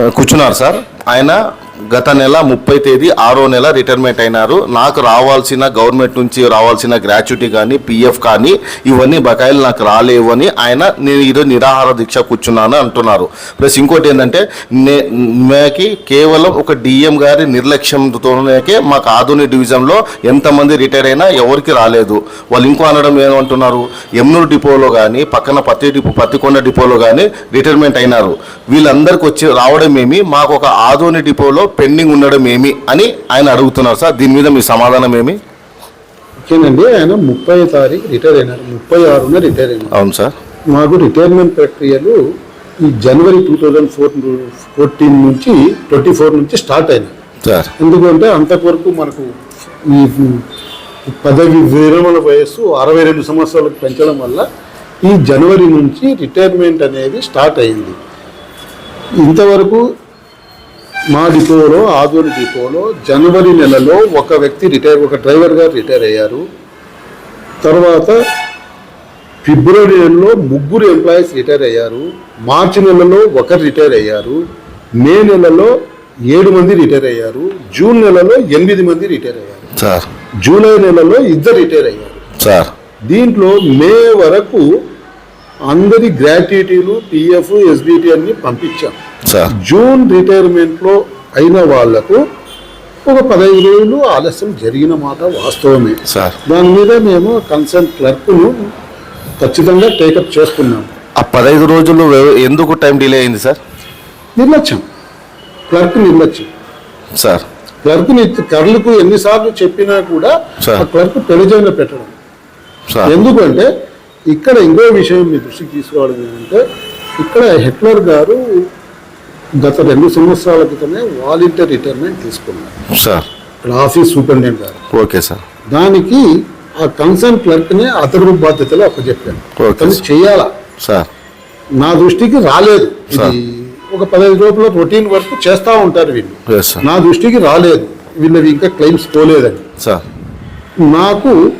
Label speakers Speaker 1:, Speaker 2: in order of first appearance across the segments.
Speaker 1: కూర్చున్నారు సార్. ఆయన గత నెల ముప్పై తేదీ ఆరో నెల రిటైర్మెంట్ అయినారు. నాకు రావాల్సిన గవర్నమెంట్ నుంచి రావాల్సిన గ్రాట్యుటీ కానీ పిఎఫ్ కానీ ఇవన్నీ బకాయిలు నాకు రాలేవు అని ఆయన నేను ఈరోజు నిరాహార దీక్ష కూర్చున్నాను అంటున్నారు. ప్లస్ ఇంకోటి ఏంటంటే నే మాకి కేవలం ఒక డిఎం గారి నిర్లక్ష్యంతోనే మాకు ఆధునిక డివిజన్లో ఎంతమంది రిటైర్ అయినా ఎవరికి రాలేదు. వాళ్ళు ఇంకో అనడం ఏమంటున్నారు ఎమ్నూరు డిపోలో కానీ పక్కన పత్తి డిపో పత్తికొండ డిపోలో కానీ రిటైర్మెంట్ అయినారు. వీళ్ళందరికీ వచ్చి రావడం ఏమి మాకు ఒక ఆధునిక డిపోలో పెండింగ్ ఉండడం ఏమి అని ఆయన అడుగుతున్నారు సార్. దీని మీద మీ సమాధానం ఏమి?
Speaker 2: ఓకేనండి ఆయన ముప్పై తారీఖు రిటైర్ అయినారు. ముప్పై ఆరున రిటైర్ అయినారు.
Speaker 1: అవును సార్.
Speaker 2: మాకు రిటైర్మెంట్ ప్రక్రియలు ఈ జనవరి టూ థౌజండ్ ఫోర్ ఫోర్టీన్ నుంచి ట్వంటీ ఫోర్ నుంచి స్టార్ట్ అయినాయి.
Speaker 1: సార్.
Speaker 2: ఎందుకంటే అంతవరకు మనకు ఈ పదవి విరమణ వయస్సు అరవై రెండు సంవత్సరాలకు పెంచడం వల్ల ఈ జనవరి నుంచి రిటైర్మెంట్ అనేది స్టార్ట్ అయింది. ఇంతవరకు మా డిపోలో ఆదోని డిపోలో జనవరి నెలలో ఒక వ్యక్తి రిటైర్ ఒక డ్రైవర్ గారు రిటైర్ అయ్యారు. తర్వాత ఫిబ్రవరి నెలలో ముగ్గురు ఎంప్లాయీస్ రిటైర్ అయ్యారు. మార్చి నెలలో ఒకరు రిటైర్ అయ్యారు. మే నెలలో ఏడు మంది రిటైర్ అయ్యారు. జూన్ నెలలో ఎనిమిది మంది రిటైర్ అయ్యారు.
Speaker 1: సార్.
Speaker 2: జూలై నెలలో ఇద్దరు రిటైర్ అయ్యారు.
Speaker 1: సార్.
Speaker 2: దీంట్లో మే వరకు అందరి గ్రాట్యుటీలు పిఎఫ్ ఎస్బిటి అన్ని పంపించాం. జూన్ రిటైర్మెంట్లో అయిన వాళ్ళకు ఒక పదహైదు రోజులు ఆలస్యం జరిగిన మాట వాస్తవమే.
Speaker 1: సార్
Speaker 2: దాని మీద మేము కన్సర్న్ క్లర్క్ను ఖచ్చితంగా టేకప్ చేస్తున్నాం.
Speaker 1: ఆ పదహైదు రోజులు ఎందుకు టైం డిలే అయింది సార్
Speaker 2: నిర్లక్ష్యం. క్లర్క్ నిర్లక్ష్యం.
Speaker 1: సార్
Speaker 2: క్లర్క్ కర్లకు ఎన్నిసార్లు చెప్పినా కూడా. ఆ క్లర్క్ పెడజైన పెట్టడం.
Speaker 1: సార్
Speaker 2: ఎందుకంటే ఇక్కడ ఇంకో విషయం మీ దృష్టికి తీసుకోవడం ఏంటంటే ఇక్కడ హిట్లర్ గారు గత రెండు సంవత్సరాల క్రితమే వాలంటీర్ రిటైర్మెంట్ తీసుకున్నారు
Speaker 1: సార్.
Speaker 2: ఇక్కడ ఆఫీస్ సూపరింటెండెంట్ గారు.
Speaker 1: Okay sir.
Speaker 2: దానికి ఆ కన్సర్న్ క్లర్క్ని అతడు బాధ్యతలు అప్పచెప్పాను. అతను చేయాలా?
Speaker 1: సార్.
Speaker 2: నా దృష్టికి రాలేదు. ఇది ఒక పదహైదు రోజుల రొటీన్ వర్క్ చేస్తూ ఉంటారు వీళ్ళు. నా దృష్టికి రాలేదు. వీళ్ళవి ఇంకా క్లెయిమ్స్ పోలేదని.
Speaker 1: సార్.
Speaker 2: నాకు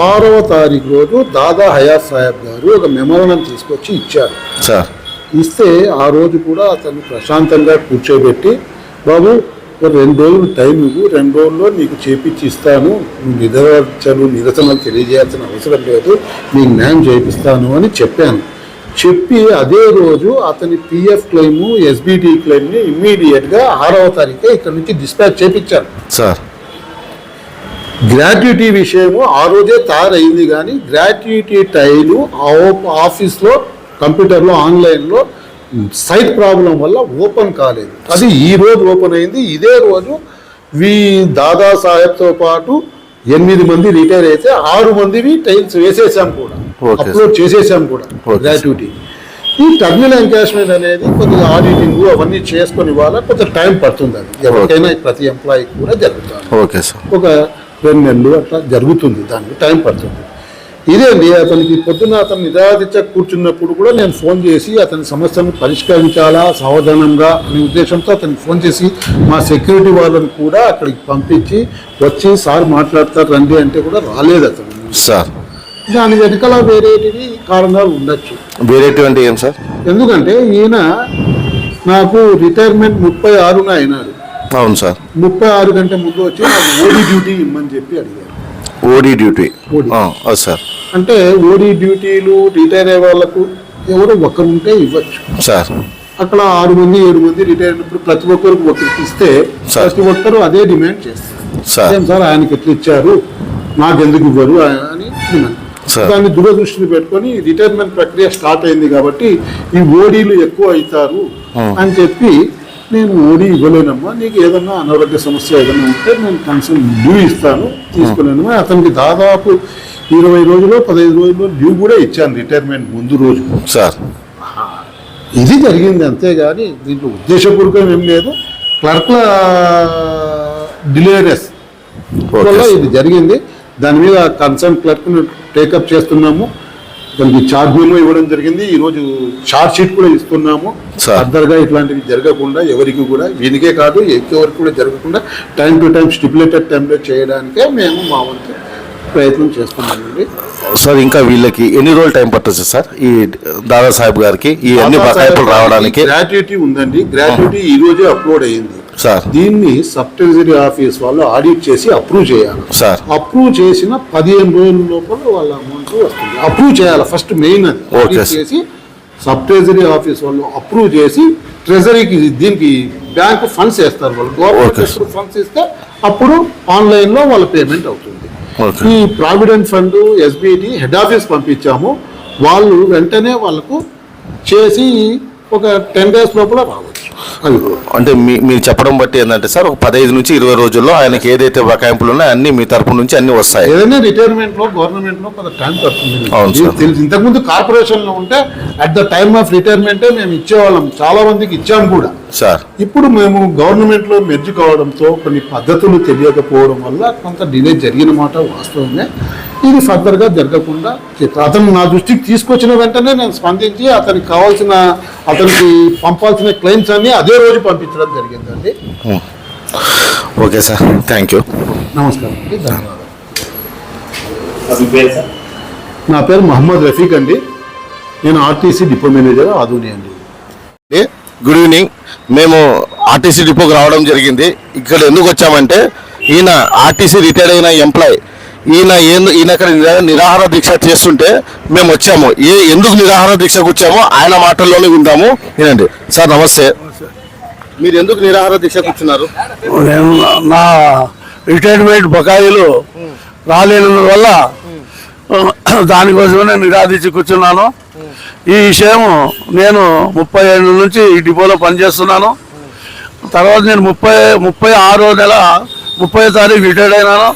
Speaker 2: ఆరవ తారీఖు రోజు దాదా హయాత్ సాహెబ్ గారు ఒక మెమోరణం తీసుకొచ్చి ఇచ్చారు.
Speaker 1: సార్.
Speaker 2: ఇస్తే ఆ రోజు కూడా అతను ప్రశాంతంగా కూర్చోబెట్టి బాబు రెండు రోజులు టైం ఇవ్వు రెండు రోజుల్లో నీకు చేపించి ఇస్తాను. నువ్వు నిరచలు నిరసనలు తెలియజేయాల్సిన అవసరం లేదు. నీకు న్యాయం చేపిస్తాను అని చెప్పాను. చెప్పి అదే రోజు అతని పిఎఫ్ క్లెయిమ్ ఎస్బిటి క్లెయిమ్ని ఇమ్మీడియట్గా ఆరవ తారీఖే ఇక్కడ నుంచి డిస్పాచ్ చేపించాను
Speaker 1: సార్.
Speaker 2: గ్రాట్యుటీ విషయము ఆ రోజే తయారైంది కానీ గ్రాట్యుటీ టైలు ఆ- ఆఫీస్లో కంప్యూటర్లో ఆన్లైన్లో సైట్ ప్రాబ్లం వల్ల ఓపెన్ కాలేదు. అది ఈ రోజు ఓపెన్ అయింది. ఇదే రోజు వి దాదా సాహెబ్తో పాటు ఎనిమిది మంది రిటైర్ అయితే ఆరు మందివి టైల్స్ వేసేసాం కూడా. అప్లోడ్ చేసేసాం కూడా. గ్రాట్యుటీ ఈ టర్మినల్ ఎంకాష్మెంట్ అనేది కొద్దిగా ఆడిటింగ్ అవన్నీ చేసుకొని వాళ్ళ కొంచెం టైం పడుతుంది అది. ఎవరికైనా ప్రతి ఎంప్లాయీకి కూడా జరుగుతుంది.
Speaker 1: ఓకే సార్
Speaker 2: ఒక రెండు నెలలు అట్లా జరుగుతుంది దానికి. టైం పడుతుంది. ఇదే అండి అతనికి పొద్దున్న అతను నిరాధించ కూర్చున్నప్పుడు కూడా నేను ఫోన్ చేసి అతని సమస్యను పరిష్కరించాలా సావధానంగా అనే ఉద్దేశంతో అతనికి ఫోన్ చేసి మా సెక్యూరిటీ వాళ్ళని కూడా అక్కడికి పంపించి వచ్చి సార్ మాట్లాడతారు రండి అంటే కూడా రాలేదు అతను.
Speaker 1: సార్.
Speaker 2: దాని వెనకాల వేరేటివి కారణాలు ఉండొచ్చు.
Speaker 1: వేరేటువంటి ఏం సార్?
Speaker 2: ఎందుకంటే ఈయన నాకు రిటైర్మెంట్ ముప్పై ఆరున అయినాడు.
Speaker 1: అవును సార్.
Speaker 2: ముప్పై ఆరు గంటల ముందు వచ్చి నాకు ఓడి డ్యూటీ ఇమ్మని చెప్పి అడిగారు
Speaker 1: ఓడి డ్యూటీ. సార్.
Speaker 2: అంటే ఓడి డ్యూటీలు రిటైర్ అయ్యే వాళ్ళకు ఎవరు ఒకరు ఉంటే ఇవ్వచ్చు.
Speaker 1: సార్.
Speaker 2: అక్కడ ఆరు మంది ఏడు మంది రిటైర్ అయినప్పుడు ప్రతి ఒక్కరికి ఒకరికి ఇస్తే. ప్రతి ఒక్కరు అదే డిమాండ్ చేస్తారు.
Speaker 1: సార్.
Speaker 2: ఆయనకి ఎట్లా ఇచ్చారు? నాకెందుకు ఇవ్వరు అని డిమాండ్. దాన్ని దూరదృష్టిని పెట్టుకొని రిటైర్మెంట్ ప్రక్రియ స్టార్ట్ అయింది కాబట్టి ఈ ఓడీలు ఎక్కువ అవుతారు. అని చెప్పి నేను ఓడి ఇవ్వలేనమ్మా నీకు ఏదన్నా అనారోగ్య సమస్య ఏదైనా ఉంటే నేను కన్సల్ట్ డ్యూ ఇస్తాను తీసుకున్నాను. అతనికి దాదాపు ఇరవై రోజులు పదహైదు రోజులు డ్యూ కూడా ఇచ్చాను రిటైర్మెంట్ ముందు రోజు.
Speaker 1: సార్.
Speaker 2: ఇది జరిగింది అంతేగాని దీంట్లో ఉద్దేశపూర్వకం ఏం లేదు. క్లర్క్ల డిలేరెస్
Speaker 1: ఓకే
Speaker 2: వల్ల. ఇది జరిగింది. దాని మీద కన్సర్న్ క్లర్క్ను టేకప్ చేస్తున్నాము. దానికి చార్జ్ మేమో ఇవ్వడం జరిగింది. ఈ రోజు చార్జ్ షీట్ కూడా ఇస్తున్నాము. ఫర్దర్గా ఇట్లాంటివి జరగకుండా ఎవరికి కూడా వీనికే కాదు ఎవరికి కూడా జరగకుండా టైం టు టైం స్టిపులేటెడ్ టైంలో చేయడానికే మేము మా వంతు ప్రయత్నం చేస్తున్నామండి.
Speaker 1: సార్ ఇంకా వీళ్ళకి ఎన్ని రోజులు టైం పట్టచ్చు సార్? ఈ దాదా సాహెబ్ గారికి ఈ అన్ని బకాయిలు రావడానికి?
Speaker 2: గ్రాట్యుటీ ఉందండి. గ్రాట్యుటీ ఈ రోజే అప్లోడ్ అయ్యింది
Speaker 1: సార్.
Speaker 2: దీన్ని సబ్ ట్రెజరీ ఆఫీస్ వాళ్ళు ఆడిట్ చేసి అప్రూవ్ చేయాలి.
Speaker 1: సార్.
Speaker 2: అప్రూవ్ చేసిన పదిహేను రోజుల లోపల వాళ్ళ అమౌంట్ వస్తుంది. అప్రూవ్ చేయాలి. ఫస్ట్ మెయిన్ అది.
Speaker 1: Sir.
Speaker 2: చేసి సబ్ ట్రెజరీ ఆఫీస్ వాళ్ళు అప్రూవ్ చేసి ట్రెజరీకి దీనికి బ్యాంక్ ఫండ్స్ వేస్తారు వాళ్ళు. గవర్నమెంట్. ఫండ్స్ ఇస్తే అప్పుడు ఆన్లైన్లో వాళ్ళ పేమెంట్ అవుతుంది. ఈ provident fund SBT head office పంపించాము. వాళ్ళు వెంటనే వాళ్ళకు చేసి ఒక టెన్ డేస్ లోపల రావచ్చు.
Speaker 1: అంటే మీ మీరు చెప్పడం బట్టి ఏంటంటే సార్ ఒక పదహైదు నుంచి ఇరవై రోజుల్లో ఆయనకి ఏదైతే బకాయింపులు ఉన్నాయో అన్ని మీ తరపు నుంచి అన్ని వస్తాయి.
Speaker 2: ఏదైనా రిటైర్మెంట్లో గవర్నమెంట్లో కొంత టైం పడుతుంది ఇంతకుముందు కార్పొరేషన్లో ఉంటే అట్ ద టైమ్ ఆఫ్ రిటైర్మెంటే మేము ఇచ్చేవాళ్ళం. చాలా మందికి ఇచ్చాం కూడా.
Speaker 1: సార్.
Speaker 2: ఇప్పుడు మేము గవర్నమెంట్లో మెర్జ్ కావడంతో కొన్ని పద్ధతులు తెలియకపోవడం వల్ల కొంత డిలే జరిగిన మాట వాస్తవమే. ఇది ఫర్దర్గా జరగకుండా అతను నా దృష్టికి తీసుకొచ్చిన వెంటనే నేను స్పందించి అతనికి కావాల్సిన అతనికి పంపాల్సిన క్లెయిమ్స్ అన్ని అదే రోజు పంపించడం జరిగిందండి.
Speaker 1: Okay sir. థ్యాంక్ యూ
Speaker 2: నమస్కారం. ధన్యవాదాలు నా పేరు మహమ్మద్ రఫీక్ అండి. నేను ఆర్టీసీ డిపో మేనేజర్ ఆధుని అండి.
Speaker 1: ఏ, గుడ్ ఈవినింగ్. మేము ఆర్టీసీ డిపోకి రావడం జరిగింది. ఇక్కడ ఎందుకు వచ్చామంటే ఈయన ఆర్టీసీ రిటైర్డ్ అయిన ఎంప్లాయ్. ఈయన ఏం ఈయన అక్కడ నిరాహార దీక్ష చేస్తుంటే మేము వచ్చాము. ఏ ఎందుకు నిరాహార దీక్షకు వచ్చామో ఆయన మాటల్లోనే విందాము. వినండి. సార్ నమస్తే. మీరు ఎందుకు నిరాహార దీక్ష కూర్చున్నారు
Speaker 3: నేను నా రిటైర్మెంట్ బకాయిలు రాలేనందువల్ల దానికోసమే నేను నిరాధించి కూర్చున్నాను ఈ విషయం నేను ముప్పై ఏళ్ళ నుంచి ఈ డిపోలో పనిచేస్తున్నాను. తర్వాత నేను ముప్పై ముప్పై ఆరో నెల ముప్పై తారీఖు రిటైర్డ్ అయినాను.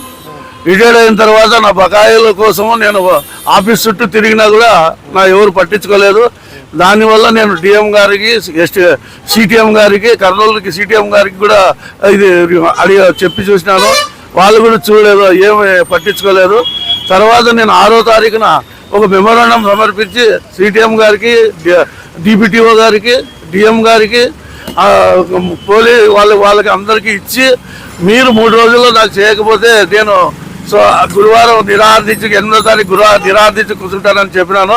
Speaker 3: రిటైర్డ్ అయిన తర్వాత నా బకాయిల కోసము నేను ఆఫీస్ చుట్టూ తిరిగినా కూడా నా ఎవరు పట్టించుకోలేదు. దానివల్ల నేను డిఎం గారికి ఎస్టీ సిటిఎం గారికి కర్నూలుకి సిటిఎం గారికి కూడా ఇది అడిగి చెప్పి చూసినాను. వాళ్ళు కూడా చూడలేదు ఏమి పట్టించుకోలేదు. తర్వాత నేను ఆరో తారీఖున ఒక మెమోరాండం సమర్పించి సిటిఎం గారికి డిపిటిఓ గారికి డిఎం గారికి పోలీ వాళ్ళ వాళ్ళకి అందరికీ ఇచ్చి మీరు మూడు రోజుల్లో నాకు చేయకపోతే నేను సో ఆ గురువారం నిరార్థించి ఎనిమిదో తారీఖు గురువారం నిరార్థించి కూర్చుంటానని చెప్పినాను.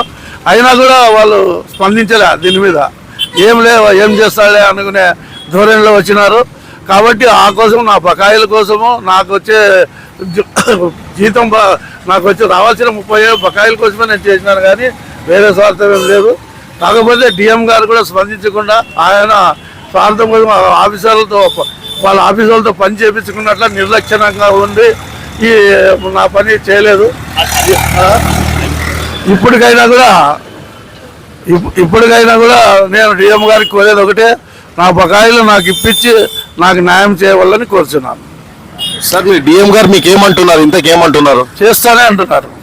Speaker 3: అయినా కూడా వాళ్ళు స్పందించలే దీని మీద. ఏం లే ఏం చేస్తాడే అనుకునే ధోరణిలో వచ్చినారు. కాబట్టి ఆ కోసం నా బకాయిల కోసము నాకు వచ్చే జీతం నాకు వచ్చి రావాల్సిన ముప్పై ఏళ్ళు బకాయిల కోసమే నేను చేసినాను కానీ వేరే స్వార్థం ఏం లేదు. కాకపోతే డిఎం గారు కూడా స్పందించకుండా ఆయన స్వార్థం కోసం ఆఫీసర్లతో వాళ్ళ ఆఫీసర్లతో పని చేయించుకున్నట్ల నిర్లక్ష్యంగా ఉండి ఈ నా పని చేయలేదు. ఇప్పటికైనా కూడా ఇప్- ఇప్పటికైనా కూడా నేను డిఎం గారికి కోరేది ఒకటే నా బకాయిలు నాకు ఇప్పించి నాకు న్యాయం చేయవాలని కోరుచున్నాను.
Speaker 1: సార్ మీ డిఎం గారు మీకు ఏమంటున్నారు ఇంతకేమంటున్నారు?
Speaker 3: చేస్తానే అంటున్నారు.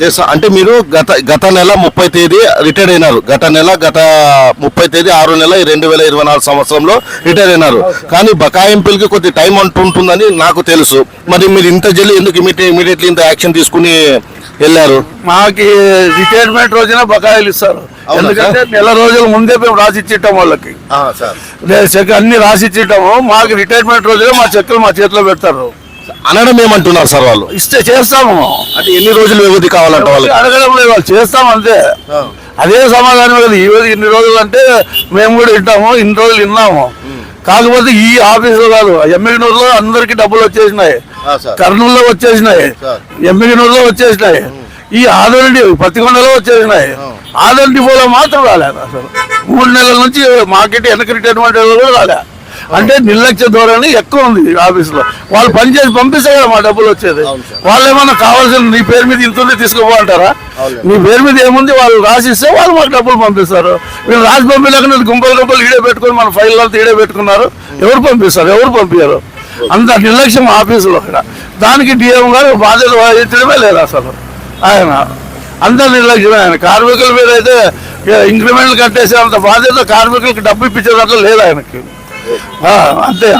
Speaker 1: చేస్తా అంటే మీరు గత గత నెల ముప్పై తేదీ రిటైర్ అయినారు. గత నెల గత ముప్పై తేదీ ఆరు నెల రెండు వేల ఇరవై నాలుగు సంవత్సరంలో రిటైర్ అయినారు. కానీ బకాయింపులకి కొద్ది టైం అంటుంటుందని నాకు తెలుసు. మరి మీరు ఇంత జల్లి ఎందుకు ఇమీడియట్ ఇమీడియట్లీ ఇంత యాక్షన్ తీసుకుని వెళ్ళారు?
Speaker 3: మాకు రిటైర్మెంట్ రోజున బకాయిలు ఇస్తారు. ఎందుకంటే నెల రోజుల ముందే మేము రాసిచ్చిట్టాం వాళ్ళకి. అన్ని రాసిచ్చిట్టాము మాకు రిటైర్మెంట్ రోజున మా చెక్కులు మా చేతిలో పెడతారు.
Speaker 1: అనడం ఏమంటున్నారు సార్ వాళ్ళు?
Speaker 3: ఇస్తే చేస్తాము.
Speaker 1: అంటే ఎన్ని రోజులు వ్యవధి కావాలంట వాళ్ళకి?
Speaker 3: అడగడం లేదు వాళ్ళు చేస్తాం అంతే. అదే సమాధానం కదా ఈ రోజు ఇన్ని రోజులు అంటే మేము కూడా వింటాము ఇన్ని రోజులు విన్నాము. కాకపోతే ఈ ఆఫీసులో కాదు ఎమ్మిగనూరులో అందరికి డబ్బులు వచ్చేసినాయి. కర్నూలులో వచ్చేసినాయి. ఎమ్మిగనూరులో వచ్చేసినాయి. ఈ ఆదరణి పత్తికొండలో వచ్చేసినాయి. ఆదరణ డిపోలో మాత్రం రాలేదు అసలు. మూడు నెలల నుంచి మార్కెట్ వెనక రిటైర్మెంట్ కూడా రాలే. అంటే నిర్లక్ష్య ధోరణి ఎక్కువ ఉంది ఈ ఆఫీసులో. వాళ్ళు పని చేసి పంపిస్తే కదా మా డబ్బులు వచ్చేది. వాళ్ళు ఏమన్నా కావాల్సిన నీ పేరు మీద ఇంత ఉంది నీ పేరు మీద ఏముంది వాళ్ళు రాసిస్తే వాళ్ళు మాకు డబ్బులు పంపిస్తారు. వీళ్ళు రాసి పంపించలేక గుంపలు గుంపలు ఈడే పెట్టుకొని మన ఫైల్ అంతా ఈడే పెట్టుకున్నారు. ఎవరు పంపిస్తారు? ఎవరు పంపించారు అంత నిర్లక్ష్యం ఆఫీసులో ఇక్కడ దానికి డిఎం గారు బాధ్యత వహించడమే లేదు అసలు. ఆయన అంత నిర్లక్ష్యమే ఆయన. కార్మికుల మీద అయితే ఇంక్రిమెంట్లు కట్టేసే అంత బాధ్యత కార్మికులకు డబ్బు ఇప్పించేదాంట్లో లేదు ఆయనకి. అంతే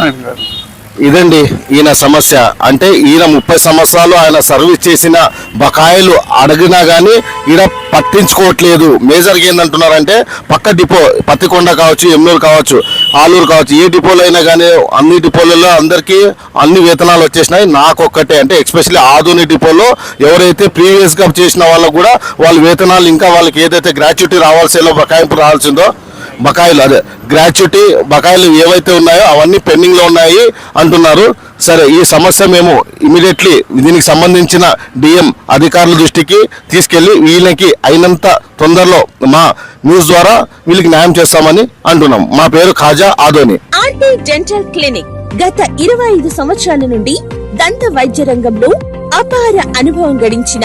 Speaker 1: ఇదండి ఈయన సమస్య. అంటే ఈయన ముప్పై సంవత్సరాలు ఆయన సర్వీస్ చేసిన బకాయిలు అడిగినా కానీ ఈయన పట్టించుకోవట్లేదు. మేజర్గా ఏంటంటున్నారంటే పక్క డిపో పత్తికొండ కావచ్చు ఎమ్నూరు కావచ్చు ఆలూరు కావచ్చు ఏ డిపోలో అయినా కానీ అన్ని డిపోలలో అందరికీ అన్ని వేతనాలు వచ్చేసినాయి. నాకు ఒక్కటే అంటే ఎస్పెషల్లీ ఆధుని డిపోలో ఎవరైతే ప్రీవియస్గా చేసిన వాళ్ళకు కూడా వాళ్ళ వేతనాలు ఇంకా వాళ్ళకి ఏదైతే గ్రాట్యుటీ రావాల్సిందో బకాయింపు రావాల్సిందో బకాయిలు అదే గ్రాట్యుటీ బకాయిలు ఏవైతే ఉన్నాయో అవన్నీ పెండింగ్లో ఉన్నాయి అంటున్నారు. సరే ఈ సమస్య మేము ఇమీడియట్లీ దీనికి సంబంధించిన డిఎం అధికారుల దృష్టికి తీసుకెళ్ళి వీళ్ళకి అయినంత తొందరలో మా న్యూస్ ద్వారా వీళ్ళకి న్యాయం చేస్తామని అంటున్నాం. మా పేరు ఖాజా ఆదోని.
Speaker 4: ఆర్టీ డెంటల్ క్లినిక్ గత ఇరవై ఐదు సంవత్సరాల నుండి దంత వైద్య రంగంలో అపార అనుభవం గడించిన